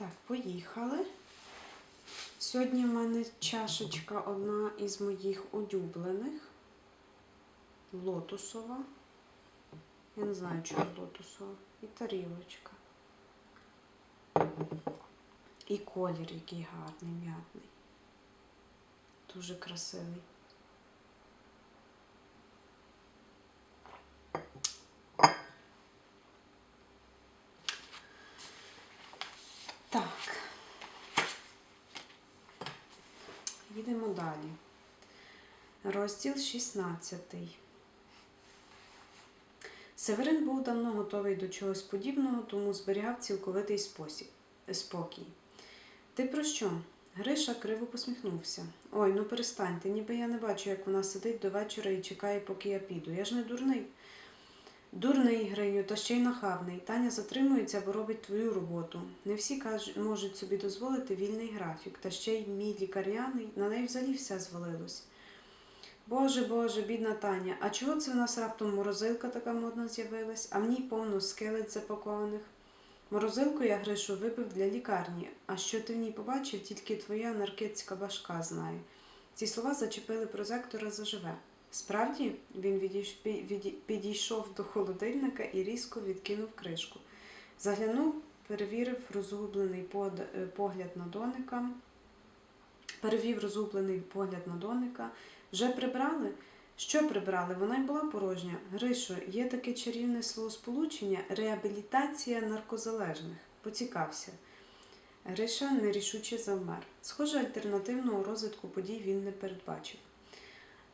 Так, поїхали. Сьогодні в мене чашечка одна із моїх улюблених. Лотосова. Я не знаю, чому лотосова. І тарілочка. І колір, який гарний, м'ятний. Дуже красивий. Так. Їдемо далі. Розділ 16. Северин був давно готовий до чогось подібного, тому зберігав цілковитий спосіб, спокій. Ти про що? Гриша криво посміхнувся. Ой, ну перестаньте, ніби я не бачу, як вона сидить до вечора і чекає, поки я піду. Я ж не дурний. Дурний, Гриню, та ще й нахабний. Таня затримується, бо робить твою роботу. Не всі кажуть, можуть собі дозволити вільний графік, та ще й мій лікарняний, на неї взагалі все звалилось. Боже, Боже, бідна Таня, а чого це в нас раптом морозилка така модна з'явилась, а в ній повно скелет запакованих? Морозилку я Гришу випив для лікарні, а що ти в ній побачив, тільки твоя наркетська башка знає. Ці слова зачепили прозектора заживе. Справді, він підійшов до холодильника і різко відкинув кришку. Заглянув, перевірив розгублений е, погляд на доника. Перевів розгублений погляд на доника. Вже прибрали? Що прибрали? Вона й була порожня. Гришо, є таке чарівне словосполучення реабілітація наркозалежних. Поцікався. Гриша нерішуче завмер. Схоже, альтернативного розвитку подій він не передбачив.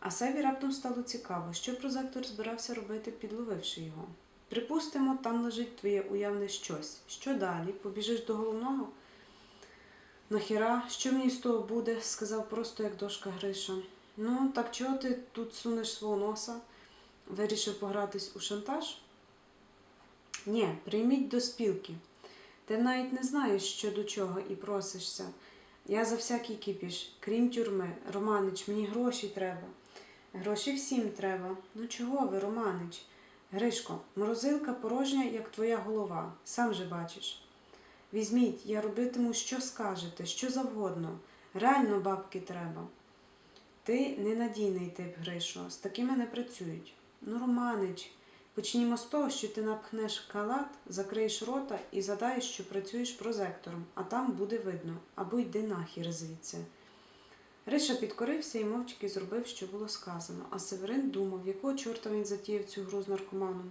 А Севі раптом стало цікаво, що прозектор збирався робити, підловивши його. Припустимо, там лежить твоє уявне щось. Що далі? Побіжиш до головного? Нахіра, що мені з того буде? сказав просто як дошка Гриша. Ну, так чого ти тут сунеш свого носа? Вирішив погратись у шантаж? Ні, прийміть до спілки. Ти навіть не знаєш, що до чого, і просишся. Я за всякий кіпіш, крім тюрми. Романич, мені гроші треба. Гроші всім треба. Ну чого ви, Романич? Гришко, морозилка порожня, як твоя голова. Сам же бачиш. Візьміть, я робитиму, що скажете, що завгодно. Реально бабки треба. Ти ненадійний тип, Гришо, з такими не працюють. Ну, Романич, почнімо з того, що ти напхнеш калат, закриєш рота і задаєш, що працюєш прозектором, а там буде видно, або йди нахір звідси. Гриша підкорився і мовчки зробив, що було сказано, а Северин думав, якого чорта він затіяв цю гру з наркоманом.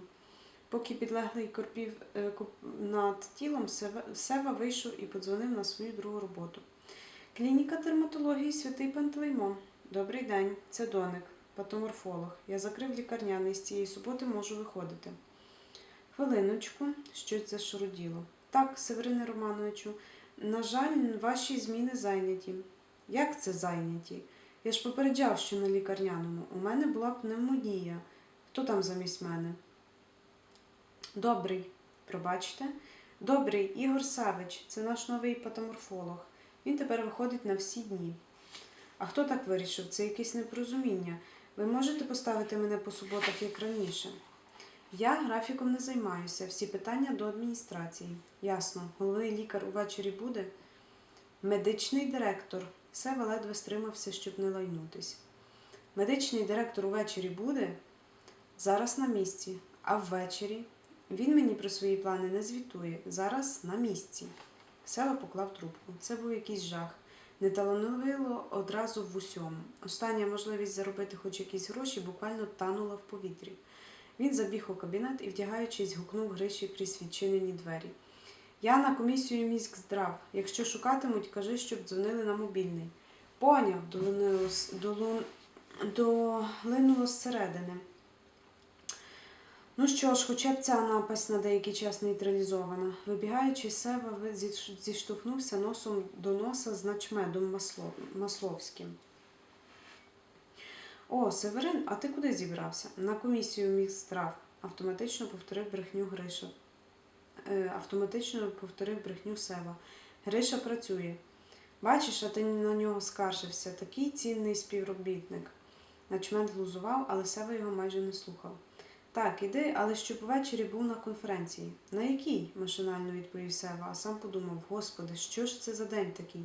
Поки підлеглий корпів е, над тілом, Сева вийшов і подзвонив на свою другу роботу. Клініка дерматології Святий Пантелеймон. Добрий день, це Доник, патоморфолог. Я закрив лікарняний з цієї суботи можу виходити. Хвилиночку, щось зашуруділо. Так, Северине Романовичу, на жаль, ваші зміни зайняті. Як це зайняті? Я ж попереджав, що на лікарняному. У мене була пневмонія. Хто там замість мене? Добрий, пробачте. Добрий, Ігор Савич, це наш новий патоморфолог. Він тепер виходить на всі дні. А хто так вирішив? Це якесь непорозуміння. Ви можете поставити мене по суботах, як раніше? Я графіком не займаюся. Всі питання до адміністрації. Ясно. Головний лікар увечері буде. Медичний директор. Сева ледве стримався, щоб не лайнутись. Медичний директор увечері буде? Зараз на місці. А ввечері? Він мені про свої плани не звітує. Зараз на місці. Сева поклав трубку. Це був якийсь жах. Не талановило одразу в усьому. Остання можливість заробити хоч якісь гроші буквально танула в повітрі. Він забіг у кабінет і, вдягаючись, гукнув Гриші крізь відчинені двері. Я на комісію міськ здрав. Якщо шукатимуть, кажи, щоб дзвонили на мобільний. Поняв, долинуло, зсередини. Ну що ж, хоча б ця напасть на деякий час нейтралізована. Вибігаючи з себе, зіштовхнувся носом до носа з начмедом Масло... Масловським. О, Северин, а ти куди зібрався? На комісію міг страв. Автоматично повторив брехню Гриша. Е, автоматично повторив брехню Сева. Гриша працює. Бачиш, а ти на нього скаржився. Такий цінний співробітник. Начмет глузував, але Сева його майже не слухав. Так, іди, але щоб ввечері був на конференції. На якій? машинально відповів Сева, а сам подумав: Господи, що ж це за день такий?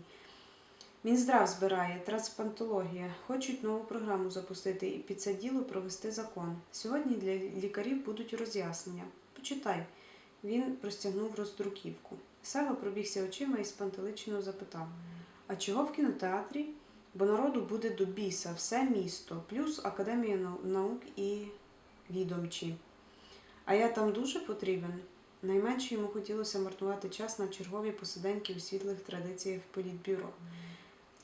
Мінздрав збирає, трансплантологія. Хочуть нову програму запустити і під це діло провести закон. Сьогодні для лікарів будуть роз'яснення. Почитай. Він простягнув роздруківку. Сева пробігся очима і спантеличено запитав: А чого в кінотеатрі? Бо народу буде до біса, все місто, плюс Академія наук і відомчі. А я там дуже потрібен. Найменше йому хотілося марнувати час на чергові посиденьки у світлих традиціях політбюро.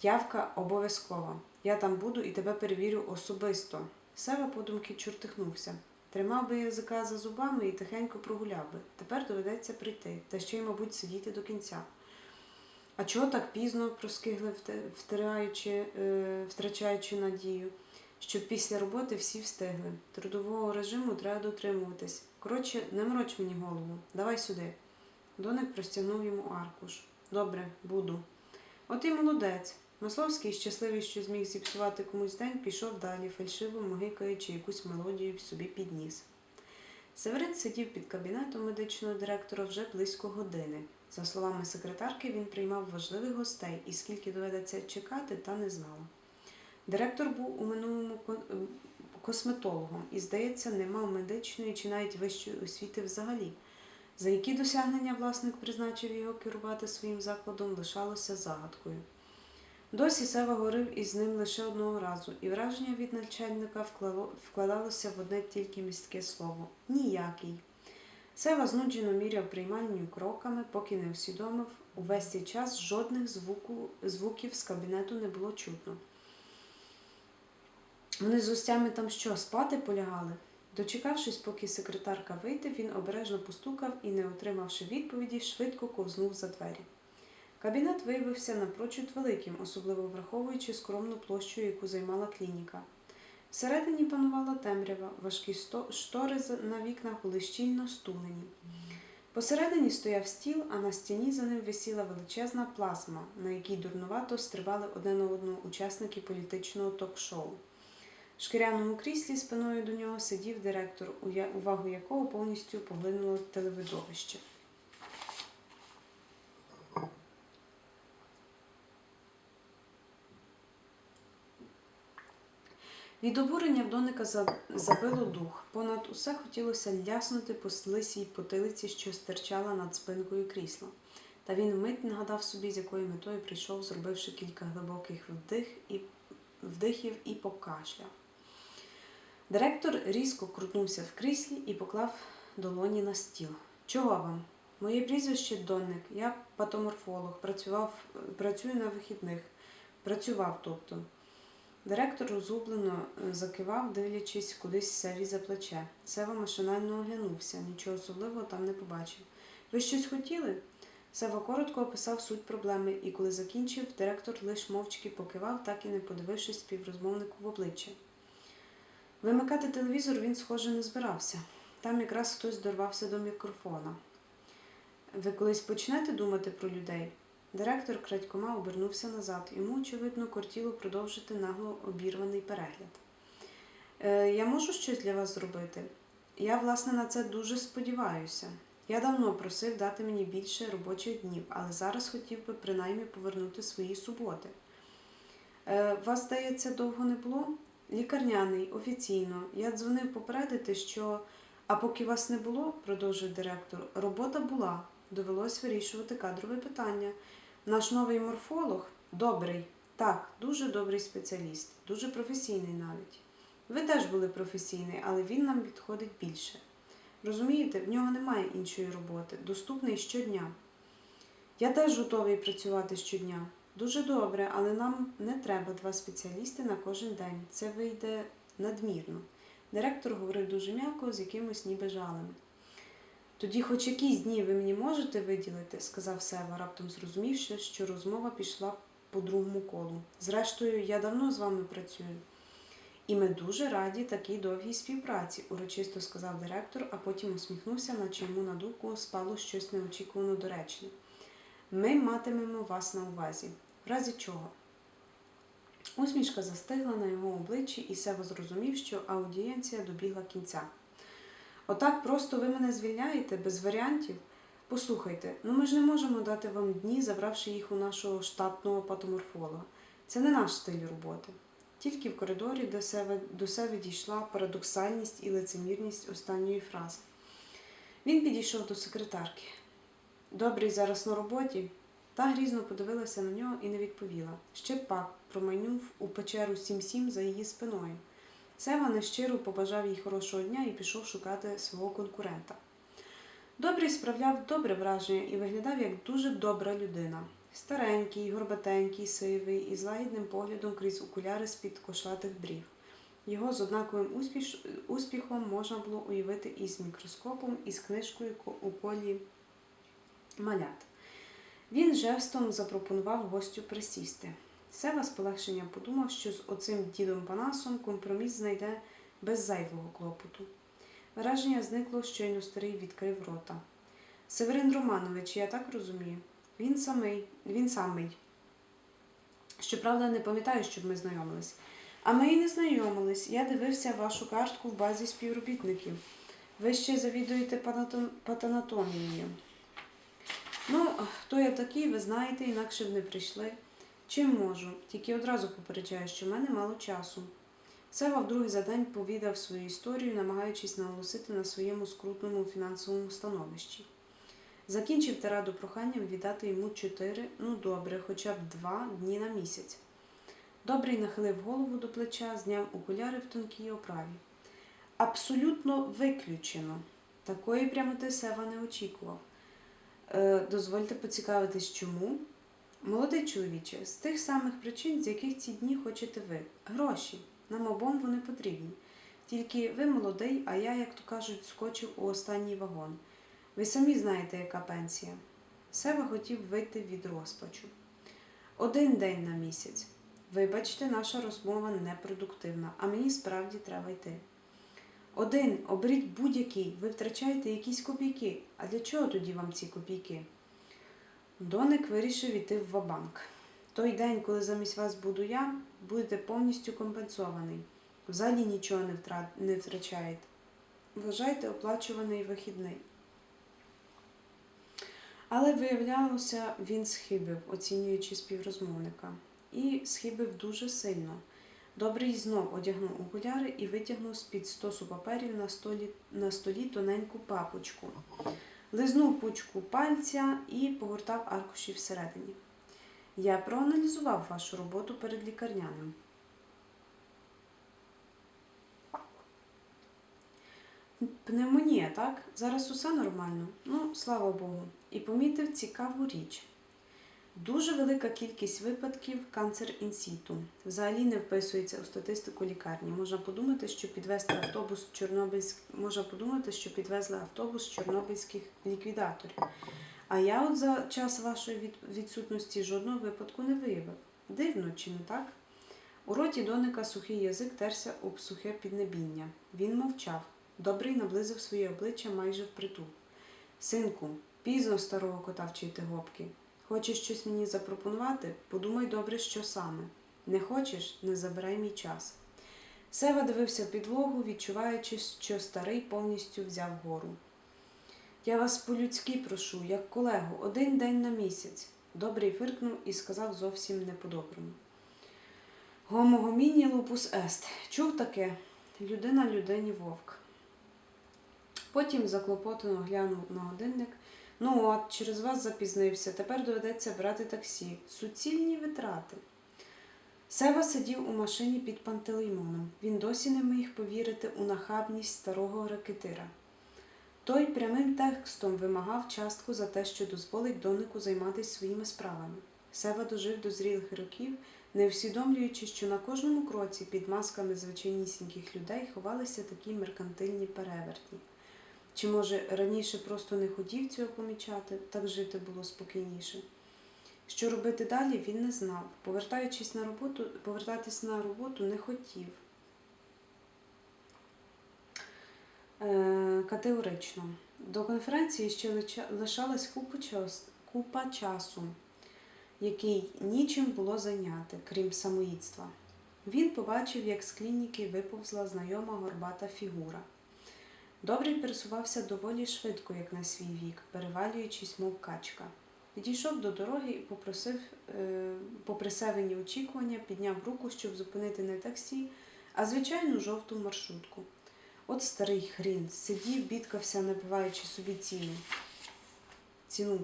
Явка обов'язкова. Я там буду і тебе перевірю особисто. Сева подумки чортихнувся. Тримав би язика за зубами і тихенько прогуляв би. Тепер доведеться прийти, та ще й, мабуть, сидіти до кінця. А чого так пізно, проскигли, втираючи, е, втрачаючи надію, щоб після роботи всі встигли. Трудового режиму треба дотримуватись. Коротше, не мороч мені голову. Давай сюди. Доник простягнув йому аркуш. Добре, буду. От і молодець. Масловський, щасливий, що зміг зіпсувати комусь день, пішов далі, фальшиво могикаючи якусь мелодію собі підніс. Северин сидів під кабінетом медичного директора вже близько години. За словами секретарки, він приймав важливих гостей, і скільки доведеться чекати, та не знала. Директор був у минулому е, косметологом і, здається, не мав медичної чи навіть вищої освіти взагалі. За які досягнення власник призначив його керувати своїм закладом, лишалося загадкою. Досі Сева говорив із ним лише одного разу, і враження від начальника вкладалося в одне тільки містке слово ніякий. Сева знуджено міряв приймальню кроками, поки не усвідомив, увесь цей час жодних звуку, звуків з кабінету не було чутно. Вони з гостями там що, спати полягали? Дочекавшись, поки секретарка вийде, він обережно постукав і, не отримавши відповіді, швидко ковзнув за двері. Кабінет виявився напрочуд великим, особливо враховуючи скромну площу, яку займала клініка. Всередині панувала темрява, важкі штори на вікнах були щільно стулені. Посередині стояв стіл, а на стіні за ним висіла величезна плазма, на якій дурнувато стривали одне на одного учасники політичного ток-шоу. Шкіряному кріслі спиною до нього сидів директор, увагу якого повністю поглинуло телевидовище. Від обурення Доника забило дух. Понад усе хотілося ляснути по лисій потилиці, що стирчала над спинкою крісла. Та він вмить нагадав собі, з якою метою прийшов, зробивши кілька глибоких вдих і, вдихів і покашляв. Директор різко крутнувся в кріслі і поклав долоні на стіл. Чого вам? Моє прізвище Донник. Я патоморфолог, працював, працюю на вихідних. Працював, тобто. Директор розгублено е, закивав, дивлячись кудись Севі за плече. Сева машинально оглянувся, нічого особливого там не побачив. Ви щось хотіли? Сева коротко описав суть проблеми, і коли закінчив, директор лиш мовчки покивав, так і не подивившись співрозмовнику в обличчя. Вимикати телевізор він, схоже, не збирався. Там якраз хтось дорвався до мікрофона. Ви колись почнете думати про людей? Директор крадькома обернувся назад. Йому, очевидно, кортіло продовжити нагло обірваний перегляд. Е, я можу щось для вас зробити? Я, власне, на це дуже сподіваюся. Я давно просив дати мені більше робочих днів, але зараз хотів би принаймні повернути свої суботи. Е, вас, здається, довго не було? Лікарняний, офіційно. Я дзвонив попередити, що. А поки вас не було, продовжив директор, робота була. Довелось вирішувати кадрове питання. Наш новий морфолог добрий, так, дуже добрий спеціаліст, дуже професійний навіть. Ви теж були професійний, але він нам підходить більше. Розумієте, в нього немає іншої роботи, доступний щодня. Я теж готовий працювати щодня. Дуже добре, але нам не треба два спеціалісти на кожен день. Це вийде надмірно. Директор говорив дуже м'яко, з якимось ніби жалем. Тоді, хоч якісь дні ви мені можете виділити, сказав Сева, раптом зрозумівши, що розмова пішла по другому колу. Зрештою, я давно з вами працюю. І ми дуже раді такій довгій співпраці, урочисто сказав директор, а потім усміхнувся, наче йому на думку спало щось неочікувано доречне. Ми матимемо вас на увазі. В разі чого? Усмішка застигла на його обличчі, і Сева зрозумів, що аудієнція добігла кінця. Отак просто ви мене звільняєте без варіантів? Послухайте, ну ми ж не можемо дати вам дні, забравши їх у нашого штатного патоморфолога. Це не наш стиль роботи. Тільки в коридорі до себе, до себе дійшла парадоксальність і лицемірність останньої фрази. Він підійшов до секретарки. Добрий зараз на роботі. Та грізно подивилася на нього і не відповіла. Ще пак промайнув у печеру сім-сім за її спиною. Сева нещиро побажав їй хорошого дня і пішов шукати свого конкурента. Добрий справляв добре враження і виглядав як дуже добра людина. Старенький, горбатенький, сивий і з лагідним поглядом крізь окуляри з-під кошлатих брів. Його з однаковим успіш... успіхом можна було уявити із мікроскопом, і з книжкою у колі малят. Він жестом запропонував гостю присісти. Сева з полегшенням подумав, що з оцим дідом Панасом компроміс знайде без зайвого клопоту. Враження зникло, щойно старий відкрив рота. Северин Романович, я так розумію. Він самий, він самий. Щоправда, не пам'ятаю, щоб ми знайомились. А ми і не знайомились. Я дивився вашу картку в базі співробітників. Ви ще завідуєте патанатомією. Ну, хто я такий, ви знаєте, інакше б не прийшли. Чим можу, тільки одразу попереджаю, що в мене мало часу. Сева вдруге за день повідав свою історію, намагаючись наголосити на своєму скрутному фінансовому становищі. Закінчив тираду проханням віддати йому чотири, ну добре, хоча б два дні на місяць. Добрий нахилив голову до плеча, зняв окуляри в тонкій оправі. Абсолютно виключено. Такої прямоти Сева не очікував. Е, дозвольте поцікавитись, чому? Молодий чоловіче, з тих самих причин, з яких ці дні хочете ви. Гроші. Нам обом вони потрібні. Тільки ви молодий, а я, як то кажуть, скочив у останній вагон. Ви самі знаєте, яка пенсія. Сева хотів вийти від розпачу. Один день на місяць. Вибачте, наша розмова непродуктивна, а мені справді треба йти. Один, оберіть будь-який, ви втрачаєте якісь копійки. А для чого тоді вам ці копійки? Доник вирішив іти в вабанк. Той день, коли замість вас буду я, будете повністю компенсований. Взагалі нічого не, втра... не втрачаєте. Вважайте оплачуваний вихідний. Але виявлялося, він схибив, оцінюючи співрозмовника. І схибив дуже сильно. Добрий знов одягнув окуляри і витягнув з-під стосу паперів на столі, на столі тоненьку папочку. Лизнув пучку пальця і погортав аркуші всередині. Я проаналізував вашу роботу перед лікарняним. Пневмонія, так? Зараз усе нормально. Ну, слава Богу. І помітив цікаву річ. Дуже велика кількість випадків канцер інсіту. Взагалі не вписується у статистику лікарні. Можна подумати, що підвезти автобус Чорнобильськ... можна подумати, що підвезли автобус чорнобильських ліквідаторів. А я от за час вашої відсутності жодного випадку не виявив. Дивно, чи не так? У роті доника сухий язик терся об сухе піднебіння. Він мовчав. Добрий наблизив своє обличчя майже впритул. Синку, пізно старого кота вчити гопки. Хочеш щось мені запропонувати? Подумай добре, що саме. Не хочеш, не забирай мій час. Сева дивився в підлогу, відчуваючи, що старий повністю взяв гору. Я вас по-людськи прошу, як колегу, один день на місяць. Добрий фиркнув і сказав зовсім не по-доброму. Гомо гоміні лупус ест. Чув таке? Людина людині вовк. Потім заклопотано глянув на годинник. Ну от, через вас запізнився, тепер доведеться брати таксі. Суцільні витрати. Сева сидів у машині під пантелеймоном. Він досі не міг повірити у нахабність старого ракетира. Той прямим текстом вимагав частку за те, що дозволить донику займатися своїми справами. Сева дожив до зрілих років, не усвідомлюючи, що на кожному кроці під масками звичайнісіньких людей ховалися такі меркантильні перевертні. Чи, може, раніше просто не хотів цього помічати, так жити було спокійніше. Що робити далі, він не знав. Повертаючись на роботу, повертатись на роботу не хотів. Е, категорично. До конференції ще лишалась купа, час, купа часу, який нічим було зайняти, крім самоїдства. Він побачив, як з клініки виповзла знайома горбата фігура. Добрий пересувався доволі швидко, як на свій вік, перевалюючись, мов качка. Підійшов до дороги і попросив, е, попри севені очікування, підняв руку, щоб зупинити не таксі, а звичайну жовту маршрутку. От старий хрін сидів, бідкався, набиваючи собі ціну. Ціну.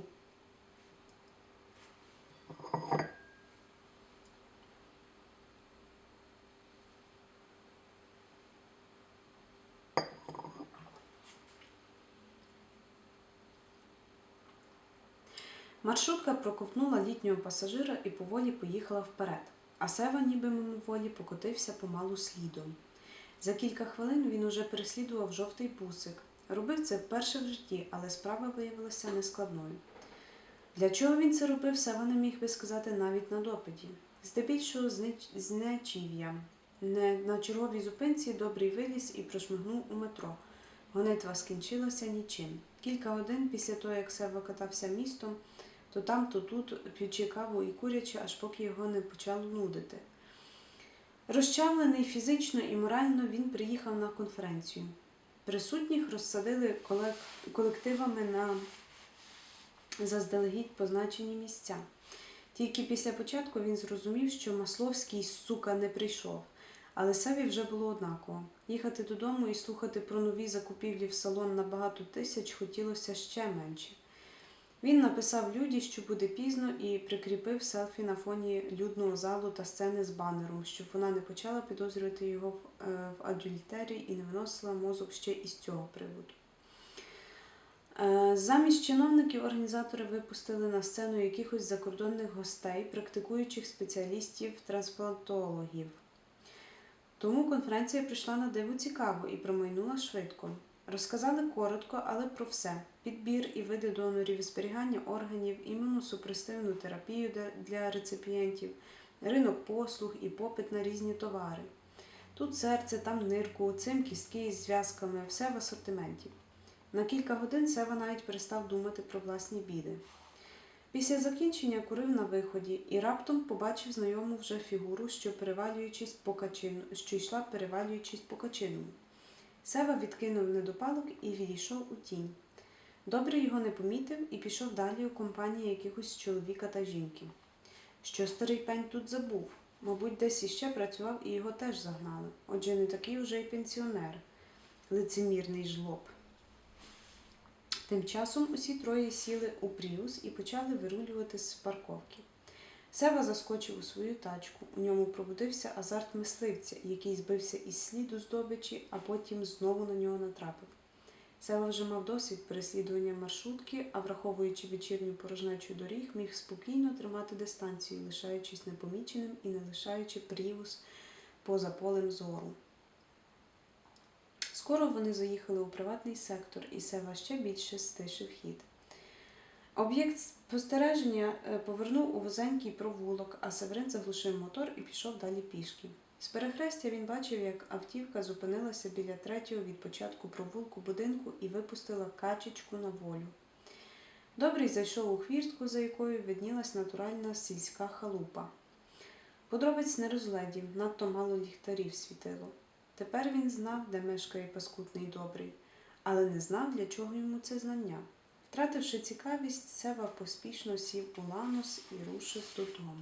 Маршрутка проковтнула літнього пасажира і поволі поїхала вперед, а Сева ніби мимоволі покотився помалу слідом. За кілька хвилин він уже переслідував жовтий бусик. Робив це вперше в житті, але справа виявилася нескладною. Для чого він це робив, Сева не міг би сказати навіть на допиті. Здебільшого з неч- з нечів'я. Не на черговій зупинці добрий виліз і прошмигнув у метро. Гонитва скінчилася нічим. Кілька годин після того, як Сева катався містом, то там, то тут, п'ючи каву і курячи, аж поки його не почало нудити. Розчавлений фізично і морально, він приїхав на конференцію. Присутніх розсадили колек- колективами на заздалегідь позначені місця. Тільки після початку він зрозумів, що Масловський, сука, не прийшов. Але Севі вже було однаково. Їхати додому і слухати про нові закупівлі в салон на багато тисяч хотілося ще менше. Він написав Люді, що буде пізно, і прикріпив селфі на фоні людного залу та сцени з банером, щоб вона не почала підозрювати його в, е, в адюльтері і не виносила мозок ще із цього приводу. Е, Замість чиновників організатори випустили на сцену якихось закордонних гостей, практикуючих спеціалістів трансплантологів. Тому конференція прийшла на диво цікаво і промайнула швидко. Розказали коротко, але про все: підбір і види донорів, зберігання органів, імуносупресивну терапію для- реципієнтів, ринок послуг і попит на різні товари. Тут серце, там нирку, цим кістки із зв'язками, все в асортименті. На кілька годин Сева навіть перестав думати про власні біди. Після закінчення курив на виході і раптом побачив знайому вже фігуру, що перевалюючись по качину, що йшла перевалюючись по качиному. Сева відкинув недопалок і відійшов у тінь. Добрий його не помітив і пішов далі у компанії якихось чоловіка та жінки. Що старий пень тут забув? Мабуть, десь іще працював і його теж загнали. Отже, не такий уже й пенсіонер, лицемірний жлоб. Тим часом усі троє сіли у пріус і почали вирулювати з парковки. Сева заскочив у свою тачку. У ньому пробудився азарт мисливця, який збився із сліду здобичі, а потім знову на нього натрапив. Сева вже мав досвід переслідування маршрутки, а враховуючи вечірню порожнечу доріг, міг спокійно тримати дистанцію, лишаючись непоміченим і не лишаючи пріус поза полем зору. Скоро вони заїхали у приватний сектор, і Сева ще більше стишив хід. Об'єкт спостереження е, повернув у вузенький провулок, а Северин заглушив мотор і пішов далі пішки. З перехрестя він бачив, як автівка зупинилася біля третього від початку провулку будинку і випустила качечку на волю. Добрий зайшов у хвіртку, за якою виднілась натуральна сільська халупа. Подробиць не розгледів, надто мало ліхтарів світило. Тепер він знав, де мешкає паскудний добрий, але не знав, для чого йому це знання. Втративши цікавість, Сева поспішно сів у ланос і рушив додому.